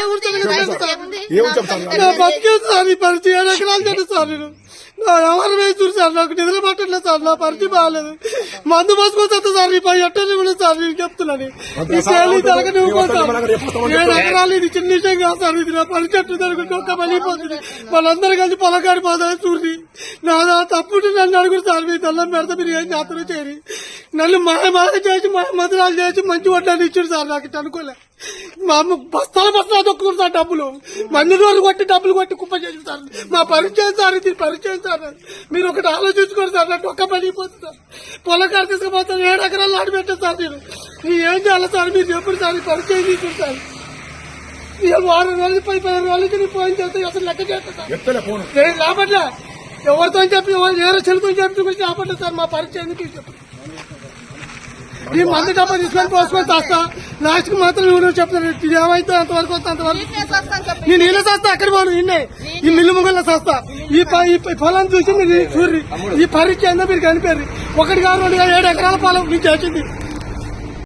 ఏముంది? ఏమని చెప్తాను? నా బతికే సార్ ఈ పరిచయం ఏడు ఎకరాలు చెట్టు సార్ నేను. నా ఎవరు వేసి చూడు సార్ నాకు నిద్ర పట్టట్లేదు సార్ నా పరిచయం బాగాలేదు. మందు పోసుకొస్తా సార్ ఈ పై ఎట్టని కూడా సార్ నేను చెప్తున్నాను ఈ సేలి సార్. ఏడు ఎకరాలు ఇది చిన్న విషయం కాదు సార్ ఇది నా పని చెట్టు తరగతి ఒక్క పలిపోతుంది వాళ్ళందరూ కలిసి పొలకాడి పోదా చూసి నా తప్పుడు నన్ను అడుగురు సార్ మీ తెల్లం పెడితే మీరు ఏం చేస్తారో చేరి నన్ను మాయ మాయ చేసి మాయ మధురాలు చేసి మంచి వడ్డాన్ని ఇచ్చాడు సార్ నాకు అనుకోలే. మా అమ్మ బస్తాల బస్తాలు తొక్కుతారు సార్ డబ్బులు. మంది రోజులు కొట్టి డబ్బులు కొట్టి కుప్ప చేసి సార్. మా పరిచయం సార్ ఇది పరిచయం సార్. మీరు ఒకటి ఆలోచించుకోండి సార్ నాకు ఒక్క పని అయిపోతుంది సార్. పొలకారు తీసుకుపోతాను ఏడు ఎకరాలు ఆడిపెట్టాను సార్ నేను. మీరు ఏం చేయాలి సార్? మీరు ఎప్పుడు సార్ పరిచయం తీసుకుంటారు సార్. ఇవాళ వారం రోజులు పది పది రోజులకి నేను ఫోన్ చేస్తే అసలు లెక్క చేస్తా సార్. ఎత్తలే ఫోన్. నేను లాభట్లే ఎవరితో చెప్పి ఎవరు చెల్లితో చెప్పి లాభట్లే సార్ మా పరిచయం చెప్పు. ఈ మందు డబ్బా తీసుకొని పోసుకొని చేస్తా లాస్ట్కి మాత్రం నువ్వు చెప్తాను ఇది ఏమైతే అంతవరకు వస్తే అంతవరకు. నేను ఇలా చేస్తా అక్కడ పోను నిన్నే ఈ మిల్లు ముంగల్లో చేస్తా. ఈ పొలం చూసి మీరు చూర్రి. ఈ పరీక్ష ఏందో మీరు కనిపారు ఒకటి కాదు రెండు కాదు ఏడు ఎకరాల పొలం మీకు చేసింది.